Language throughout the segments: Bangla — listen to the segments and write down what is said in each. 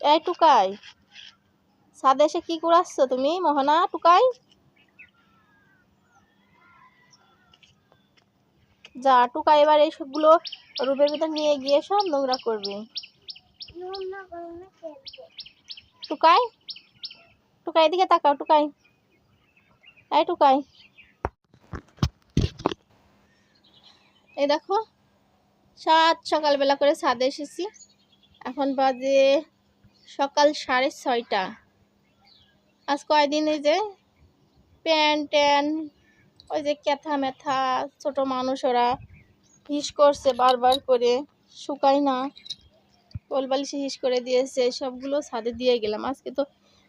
এই টুকাই, ছাদে এসে কি করাচ্ছ তুমি, মোহনা টুকাই? যা টুকাই, এবার এই সবগুলো রুমের ভিতর নিয়ে গিয়ে সব নোংরা করবে। টুকাই টুকাই দিকে তাকাও, টুকাই। এই টুকাই। এই দেখো, সাত সকালবেলা করে ছাদে এসেছি। এখন বাজে সকাল সাড়ে ছয়টা। আজ কয়দিন এই যে প্যান ট্যান, ওই যে ক্যাথা ম্যাথা ছোট মানুষ ওরা হিস করছে বারবার করে, শুকায় না। কোল বালিশে হিস করে দিয়েছে, সবগুলো ছাদে দিয়ে গেলাম। আজকে তো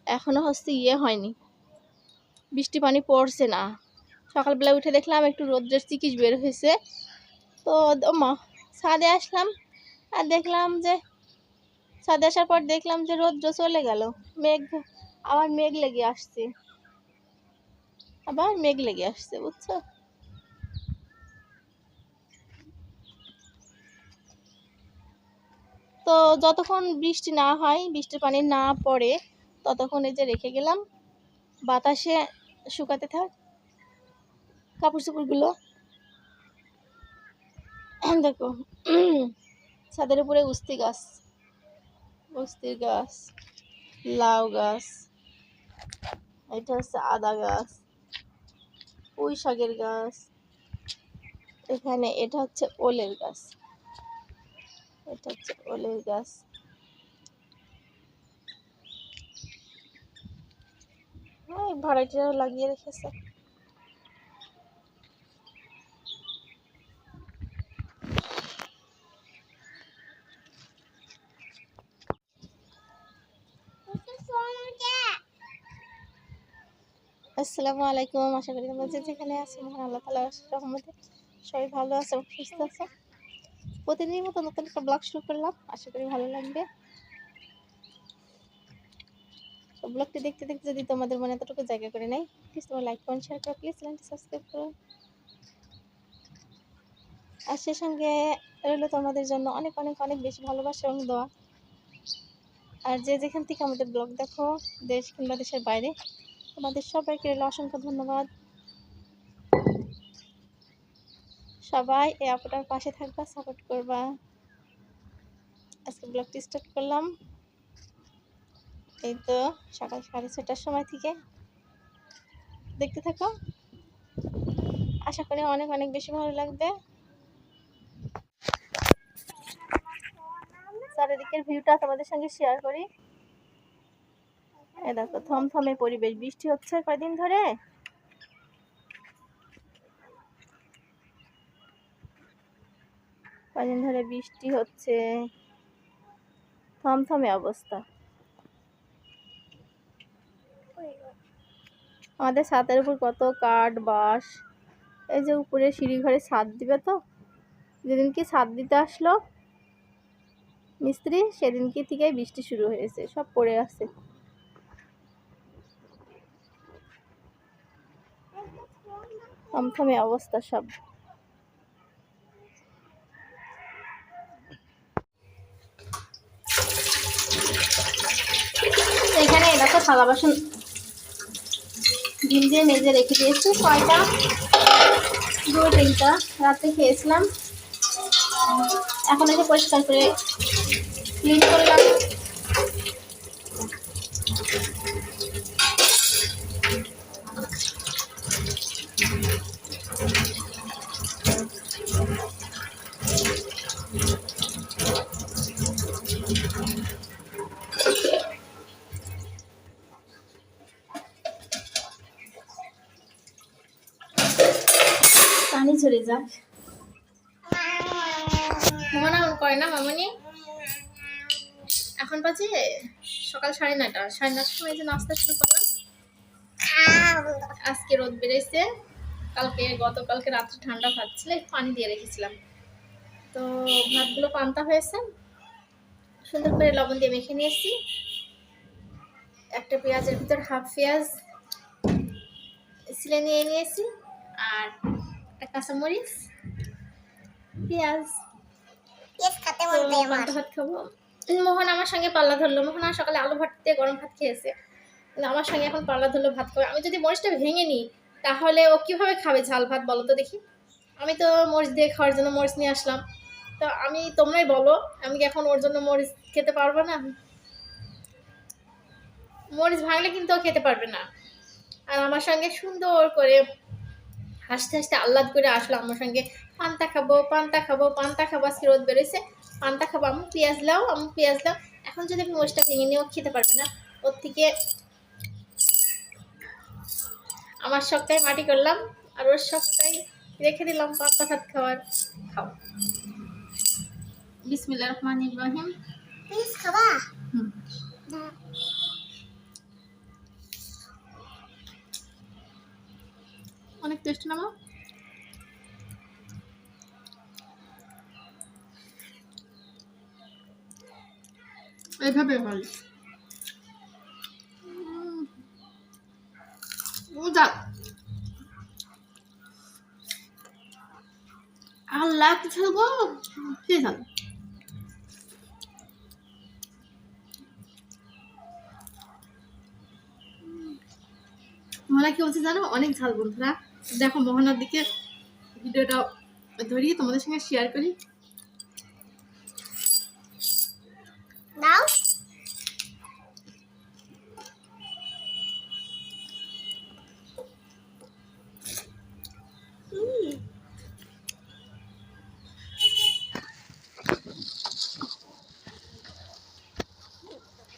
এখনও হচ্ছে ইয়ে হয়নি। বৃষ্টি পানি পড়ছে না। সকালবেলা উঠে দেখলাম একটু রোদ্রের চিকিস বের হয়েছে। তো মা, ছাদে আসলাম আর দেখলাম যে ছাদে আসার পর দেখলাম যে রৌদ্র চলে গেল। মেঘ, আবার মেঘ লেগে আসছে। আবার মেঘ লেগে আসছে, বুঝছ? তো যতক্ষণ বৃষ্টি না হয়, বৃষ্টির পানি না পড়ে, ততক্ষণ এই যে রেখে গেলাম। বাতাসে শুকাতে থাক। কাপড় চোপড়গুলো দেখো ছাদের উপরে উস্তি গাছ। উস্তির গাছ, লাউ গাছ, এটা হচ্ছে আদা গাছ, পুঁই শাকের গাছ, এখানে এটা হচ্ছে ওলের গাছ, এটা হচ্ছে ওলের গাছ। ভাড়াটিরা লাগিয়ে রেখেছে। আসসালামু আলাইকুম, আশা করি তোমরা যেখানে আছো, মহান আল্লাহ তালা রহমতে সবাই ভালো আছে এবং সুস্থ আছে। প্রতিদিনের মতো নতুন একটা ব্লগ শুরু করলাম, আশা করি ভালো লাগবে। তো ব্লগটি দেখতে দেখতে যদি তোমাদের মনে এতটুকু জায়গা করে নেই প্লিজ তোমার লাইক কমেন্ট শেয়ার করো প্লিজ চ্যানেলটি সাবস্ক্রাইব করো। আর সে সঙ্গে রইল তোমাদের জন্য অনেক অনেক অনেক বেশি ভালোবাসা এবং দোয়া। আর যে যেখান থেকে আমাদের ব্লগ দেখো, দেশ কিংবা দেশের বাইরে তোমাদের সবাইকে রইল অসংখ্য ধন্যবাদ। সবাই এই আপুটার পাশে থাকবা সাপোর্ট করবা। আজকে ব্লগটি স্টার্ট করলাম। এই তো সকাল সাড়ে ছটার সময় থেকে। দেখতে থাকো। আশা করি অনেক অনেক বেশি ভালো লাগবে। চারিদিকের ভিউটা তোমাদের সঙ্গে শেয়ার করি। এই দেখো, থমথমে পরিবেশ, বৃষ্টি হচ্ছে কয়দিন ধরে? কয়দিন ধরে বৃষ্টি হচ্ছে? থমথমে অবস্থা। আমাদের ছাদের উপর কত কাঠ, বাঁশ, এই যে উপরে সিঁড়ি ঘরে ছাদ দিবে তো? যেদিন কি ছাদ দিতে আসলো, মিস্ত্রি সেদিনকে থেকে বৃষ্টি শুরু হয়েছে, সব পড়ে আছে। থমথমে অবস্থা সব। এখানে দেখো থালা বাসন ডিম দিয়ে মেজে রেখে দিয়েছি। কয়টা? দু তিনটা। রাতে খেয়েছিলাম। এখন এসে পরিষ্কার করে ক্লিন করলাম পানি ঝরে যাক অন করে না, মামনি? এখন বাজে সকাল সাড়ে নয়টা। সাড়ে নটার সময় যে নাস্তা শুরু করলাম। আজকে রোদ বেড়েছে। কালকে, গতকালকে রাত্রে ঠান্ডা ভাত ছিল পানি দিয়ে রেখেছিলাম। তো ভাতগুলো পান্তা হয়েছে। সুন্দর করে লবণ দিয়ে মেখে নিয়েছি। একটা পেঁয়াজের ভিতর হাফ পেঁয়াজ সিলে নিয়ে নিয়েছি। আর একটা কাঁচামরিচ পেঁয়াজ পান্তা ভাত খাব। মোহন আমার সঙ্গে পাল্লা ধরলো। মোহন আর সকালে আলু ভাত দিয়ে গরম ভাত খেয়েছে। আমার সঙ্গে এখন পাল্লা ধরলো ভাত খাবে। আমি যদি মরিচটা ভেঙে নিই তাহলে ও কীভাবে খাবে ঝাল ভাত বলো তো দেখি। আমি তো মরিচ দিয়ে খাওয়ার জন্য মরিচ নিয়ে আসলাম। তো আমি তোমরাই বলো আমি কি এখন ওর জন্য মরিচ খেতে পারব না? মরিচ ভাঙলে কিন্তু ও খেতে পারবে না। আর আমার সঙ্গে সুন্দর করে হাসতে হাসতে আহ্লাদ করে আসলো আমার সঙ্গে পান্তা খাব পান্তা খাব পান্তা খাব আজকে রোদ বেরোইছে পান্তা খাব আমি পেঁয়াজ লাও আমি পেঁয়াজ লাও এখন যদি আমি মরিচটা ভেঙে নিয়েও খেতে পারবে না। ওর থেকে আমার শখটাই মাটি করলাম আর ওর শখটাই রেখে দিলাম পান্তা ভাত খাওয়ার। খাও। বিসমিল্লা রহমান ইব্রাহিম প্লিজ খাবা। হুম। অনেক টেস্ট না, মা? এইভাবে হয়। আল্লাহ কি ছাড়বো কে জান মোহনা কি বলছে জানো? অনেক ঝাল বন্ধুরা। দেখো মোহনার দিকে ভিডিওটা ধরিয়ে তোমাদের সঙ্গে শেয়ার করি। নাও।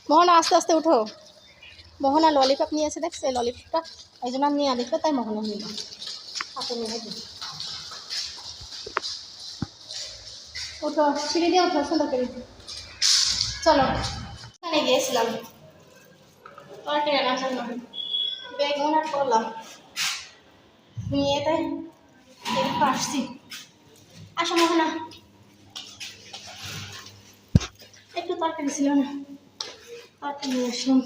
মোহনা আস্তে আস্তে উঠো। মোহনা ললিপপ নিয়েছে দেখ সেই ললিপপটা এই জন্য আমি নিয়ে দেখবে তাই মোহনা নিল হাতে উঠো, সিঁড়ি দিয়ে উঠো, সুন্দর করে চলো, এখানে গিয়েছিলাম। তরকারি আনার জন্য। বেগুন আর করলাম নিয়ে তাই আসছি। আসো মোহনা। একটু তরকারি ছিল না। তরকারি নিয়ে আসলাম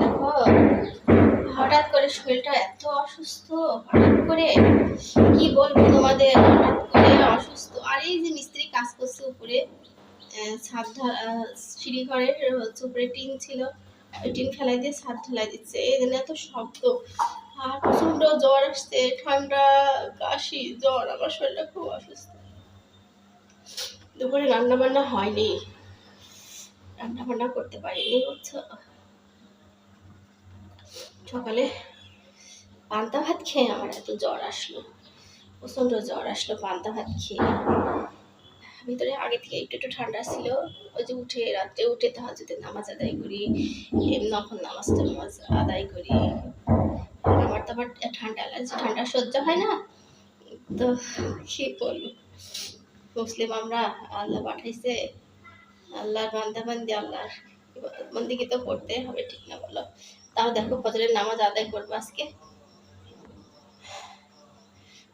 দেখো হঠাৎ করে শরীরটা এত অসুস্থ, হঠাৎ করে কি বলব তোমাদের, হঠাৎ করে অসুস্থ। আর এই যে মিস্ত্রি কাজ করছে উপরে হচ্ছে উপরে টিন ছিল, ওই টিন ফেলাই দিয়ে ছাদ ঢালাই দিচ্ছে। এই জন্য এত শব্দ, আর জ্বর আসছে, ঠান্ডা, কাশি, জ্বর, আমার শরীরটা খুব অসুস্থ। দুপুরে রান্না বান্না হয়নি রান্না বান্না করতে পারিনি, বুঝছ? সকালে পান্তা ভাত খেয়ে আমার এত জ্বর আসলো, প্রচণ্ড জ্বর আসলো পান্তা ভাত খেয়ে। ভিতরে আগে থেকে একটু একটু ঠান্ডা ছিল, ওই যে উঠে রাত্রে উঠে তাহাজুদের নামাজ আদায় করি এম নখন নামাজ টামাজ আদায় করি। আমার তো আবার ঠান্ডা লাগছে, ঠান্ডা সহ্য হয় না। তো কি করব মুসলিম আমরা আল্লাহ পাঠাইছে, আল্লাহর বান্দা বান্দি আল্লাহর বন্দিকে তো করতে হবে, ঠিক না বলো? তাও দেখো ফজরের নামাজ আদায় করব আজকে।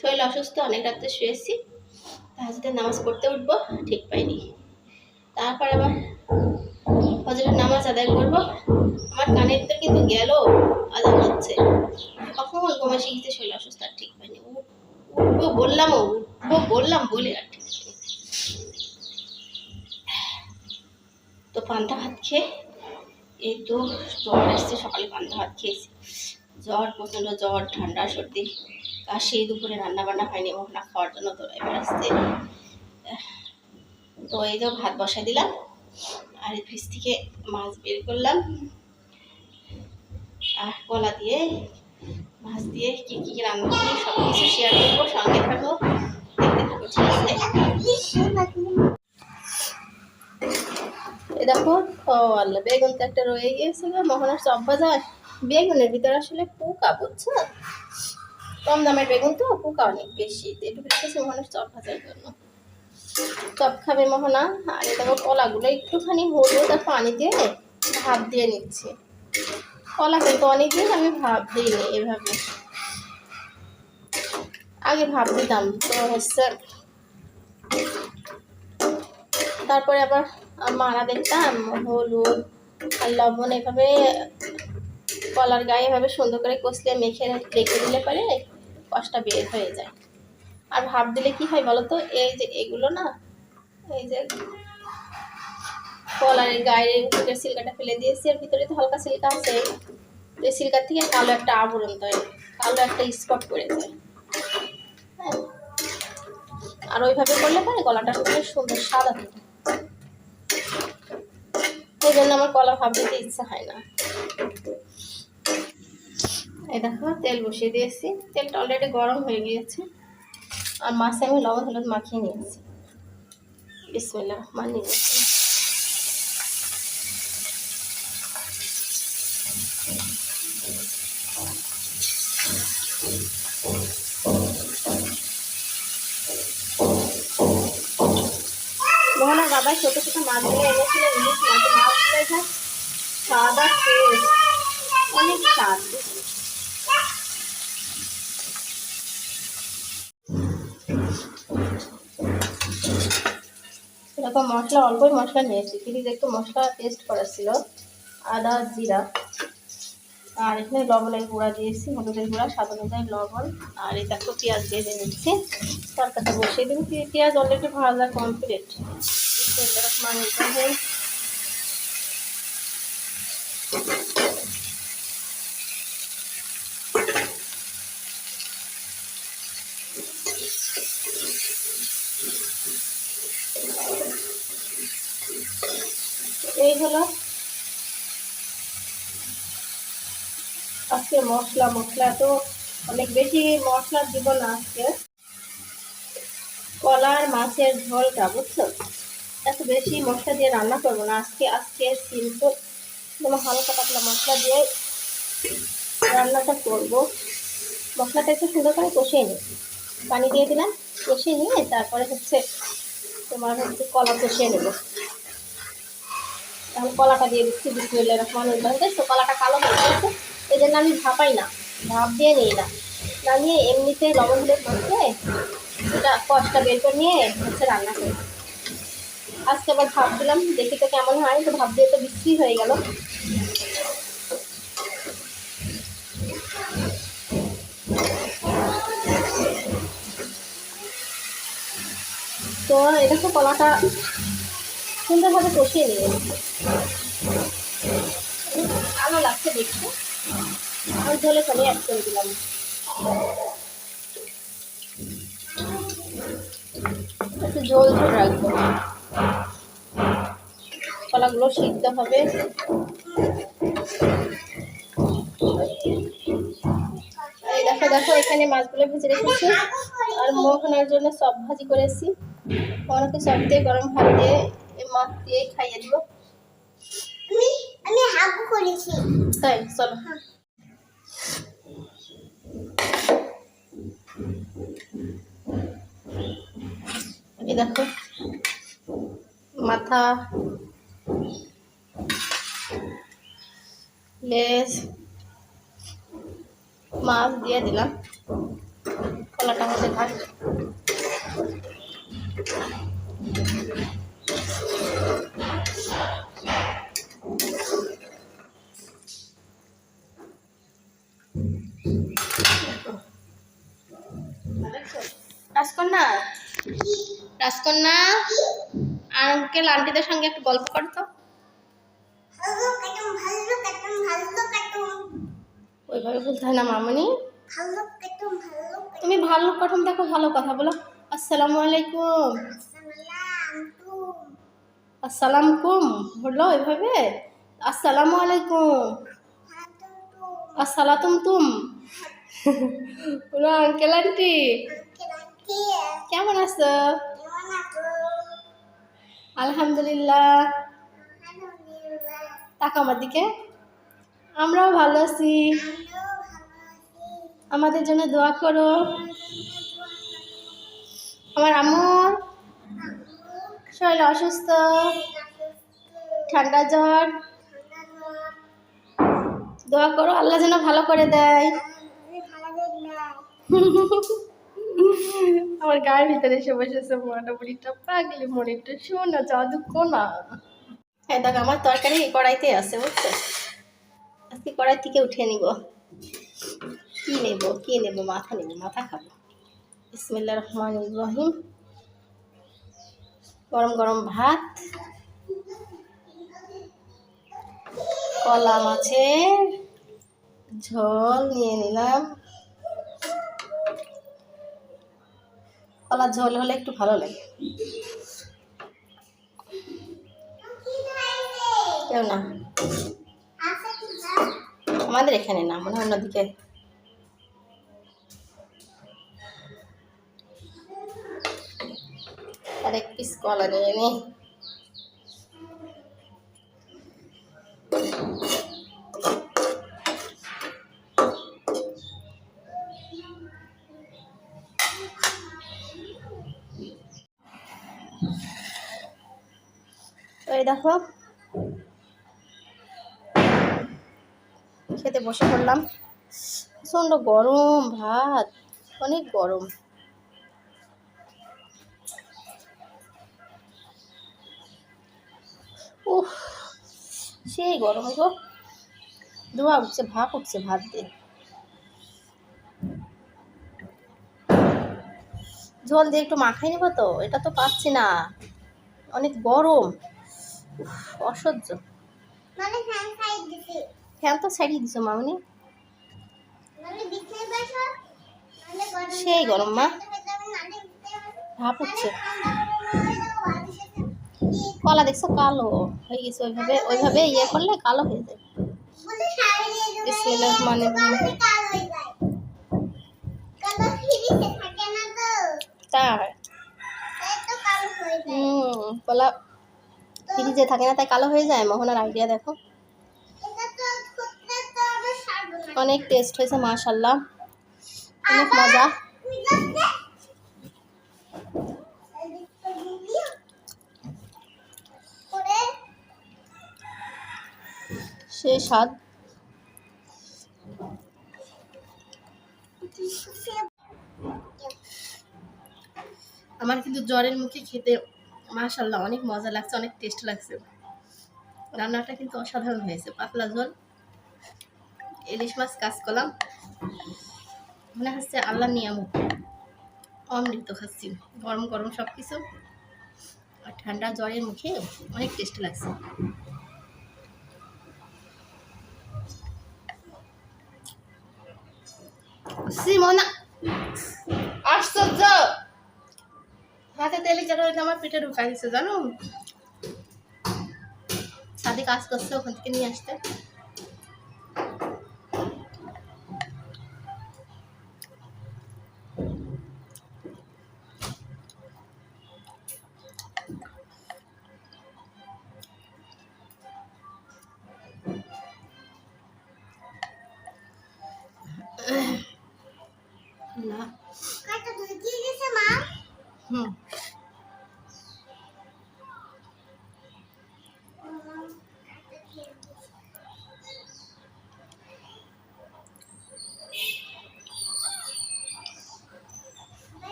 শরীর অসুস্থ, অনেক রাত্রে শুয়েছি। তাহাজের নামাজ পড়তে উঠবো, ঠিক পাইনি। তারপর আবার ফজরের নামাজ আদায় করব। আমার কানের তো কিন্তু গেল আদান হচ্ছে। কখন ঘুমা শিখতে শরীর অসুস্থ, আর ঠিক পাইনি। উঠ- উঠবো বললাম উঠবো বললাম বলে আর ঠিক তো পান্তা ভাত খেয়ে, এই তো জ্বর এসছে সকালে পান্তা ভাত খেয়েছি। জ্বর, প্রচণ্ড জ্বর, ঠান্ডা, সর্দি। কাশি দুপুরে রান্না বান্না হয়নি মোহনা খাওয়ার জন্য তো এবার আসছে তো এই তো ভাত বসাই দিলাম, আর ফ্রিজ থেকে মাছ বের করলাম। আর কলা দিয়ে, মাছ দিয়ে কি কি রান্না করি সব কিছু শেয়ার করব, সঙ্গে থাকব দেখতে থাকব ঠিক আছে? দেখো আল্লাহ, বেগুন তো একটা রয়ে গিয়েছিল, মোহনার চপ ভাজা বেগুনের ভিতরে আসলে পোকা, বুঝছ? কম দামের বেগুন তো পোকা অনেক বেশি। একটু রেখেছি মোহনার চপ ভাজার জন্য। চপ খাবে মোহনা, আর দেখো কলাগুলো একটুখানি হলুদ আর পানি দিয়ে ভাপ দিয়ে নিচ্ছে। কলা কিন্তু অনেকদিন আমি ভাপ দিইনি এভাবে। আগে ভাপ দিতাম, তো হচ্ছে তারপরে আবার মারা দেখতাম, হলুদ আর লবণ এভাবে কলার গায়ে এভাবে সুন্দর করে কষলে মেখে রেখে দিলে পরে কষটা বের হয়ে যায়। আর ভাপ দিলে কি হয় বলো তো এই যে এগুলো না, এই যে কলারের গায়ে উপরের সিল্কাটা ফেলে দিয়েছি আর ভিতরে তো হালকা সিল্কা আছে। এই সিল্কার থেকে কালো একটা আবরণ তৈরি, কালো একটা স্পট পড়ে যায়। হ্যাঁ। আর ওইভাবে করলে পরে গলাটা খুব সুন্দর সাদা থাকে এই জন্য আমার কলা ভাব দিতে ইচ্ছা হয় না। এই দেখো, তেল বসিয়ে দিয়েছি। তেলটা অলরেডি গরম হয়ে গিয়েছে। আর মাছে আমি লবণ হলুদ মাখিয়ে নিয়েছি। বিসমিল্লাহ রহমান নিয়েছি। মোহনা বাবা ছোট ছোট মাছগুলো এনেছিল, ইলিশ মাছ মাছগুলো যা সাদা টেস্ট অনেক স্বাদ। এরকম মশলা, অল্পই মশলা নিয়েছি। কিন্তু একটু মশলা টেস্ট করা ছিল আদা, জিরা। আর এখানে লবণের গুঁড়া দিয়েছি, হলুদের গুঁড়া, স্বাদ অনুযায়ী লবণ। আর এটা একটু পেঁয়াজ দিয়ে দিয়ে নিচ্ছি। তরকারিটা বসিয়ে দিন পেঁয়াজ অলরেডি ভাজা কমপ্লিট মানে এই হলো আজকে মশলা মশলা তো অনেক বেশি মশলা দিব না আজকে। কলার মাছের ঝোলটা, বুঝছ? এত বেশি মশলা দিয়ে রান্না করব না। আজকে আজকে সিম্পল যেমন হালকা পাতলা মশলা দিয়ে রান্নাটা করব। মশলাটা একটু সুন্দর করে কষিয়ে নিই। পানি দিয়ে দিলাম, কষিয়ে নিয়ে তারপরে হচ্ছে তোমার হচ্ছে কলা কষিয়ে নেব। এখন কলাটা দিয়ে দিচ্ছি বিসমিল্লা রহমান তো কলাটা কালো হয়ে গেছে এই জন্য আমি ভাপাই না, ভাপ দিয়ে নিই না। না নিয়ে এমনিতে লবণ হলুদ মাখিয়ে এটা কষটা বের করে নিয়ে হচ্ছে রান্না করি আজকে আবার ভাপ দিলাম দেখি তো কেমন হয়, তো ভাপ দিয়ে তো বিক্রি হয়ে গেল। তো এটা তো কলাটা সুন্দরভাবে কষিয়ে নিয়ে ভালো লাগছে দেখতে। আর ঝোলে সবই অ্যাড করে দিলাম। একটু ঝোল ঝোল রাখব কলাগুলো সিদ্ধ হবে। দেখো দেখো, এখানে মাছগুলো ভেজে রেখেছি। আর মোহনার জন্য সব ভাজি করেছি। মোহনাকে সব দিয়ে গরম ভাত দিয়ে এই মাছ দিয়ে খাইয়ে দিব আমি আমি হাগু করেছি। তাই চলো। এই দেখো মাথা লেজ মাছ দিয়ে দিলাম। কলাটা মধ্যে থাক রাজকন্যা আঙ্কেল আন্টিদের সঙ্গে একটু গল্প করতো ওইভাবে বলতে হয় না মামনি। তুমি ভালো প্রথম দেখো ভালো কথা বলো। আসসালামু আলাইকুম। সালাম তু বলল ওইভাবে। আসসালামু আলাইকুম। আসসালাতুম তুম। বলো আঙ্কেল আন্টি। কেমন আছো? আলহামদুলিল্লাহ। তাকা আমার দিকে। আমরাও ভালো আছি। আমাদের জন্য দোয়া করো। আমার আম্মুর শরীর অসুস্থ। ঠান্ডা জ্বর। দোয়া করো আল্লাহ যেন ভালো করে দেয়। আমার গায়ের ভিতরে এসে বসেছে মোটা মুড়িটা পাগলি মুড়িটা শোনা জাদু কোনা হ্যাঁ দেখ, আমার তরকারি কড়াইতে আছে, বুঝছ? আজকে কড়াই থেকে উঠিয়ে নিব। কি নেব কি নেব, মাথা নেব মাথা খাব। ইসমিল্লা রহমান ইব্রাহিম গরম গরম ভাত। কলা মাছের ঝোল নিয়ে নিলাম। কলার ঝোল হলে একটু ভালো লাগে। কেউ না? আমাদের এখানে না, মনে অন্যদিকে আর এক পিস কলা নিয়ে নি। দেখো। খেতে বসে পড়লাম। প্রচণ্ড গরম, ভাত, অনেক গরম। উফ, সেই গরম গো। ধোয়া উঠছে, ভাপ উঠছে ভাত দিয়ে। ঝোল দিয়ে একটু মাখাই নিব তো? এটা তো পাচ্ছি না। অনেক গরম। অসহ্য। মানে ফ্যান তো ছাড়িয়ে দিছো মামনি। মানে মানে সেই গরম মা। ভাপ বলে কলা দেখছ কালো হয়ে গেছে ওইভাবে ওইভাবে ইয়ে করলে কালো হয়ে যায়। বিসমিল্লাহ রহমানির রহিম। কালো ফ্রিজে থাকে না, তাই কালো হয়ে যায়? মোহনার আইডিয়া দেখো। অনেক টেস্ট হয়েছে মাশাল্লাহ অনেক মজা। সে স্বাদ। আমার কিন্তু জ্বরের মুখে খেতে মাশাল্লাহ অনেক মজা লাগছে, অনেক টেস্ট লাগছে। রান্নাটা কিন্তু অসাধারণ হয়েছে, পাতলা ঝোল। ইলিশ মাছ কাজ করলাম। মনে হচ্ছে আল্লাহ নিয়ামত। অমৃত খাচ্ছি, গরম গরম সব কিছু আর ঠান্ডা জ্বরের মুখে অনেক টেস্ট লাগছে। আশ্চর্য! হাতে তেলে এটা আমার পেটে ঢুকাই দিচ্ছে জানো? সাথে কাজ করছে, ওখান থেকে নিয়ে আসতে।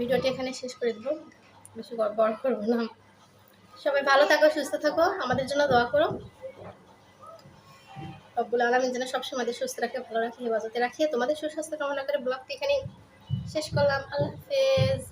ভিডিওটি এখানে শেষ করে দেবো। বেশি বড় করব না। সবাই ভালো থাকো, সুস্থ থাকো, আমাদের জন্য দোয়া করো। রব্বুল আলমিন যেন সবসময় আমাদের সুস্থ রাখে, ভালো রাখে, হেফাজতে রাখে। তোমাদের সুস্বাস্থ্য কামনা করে ব্লগটি এখানে শেষ করলাম। আল্লাহ হাফেজ।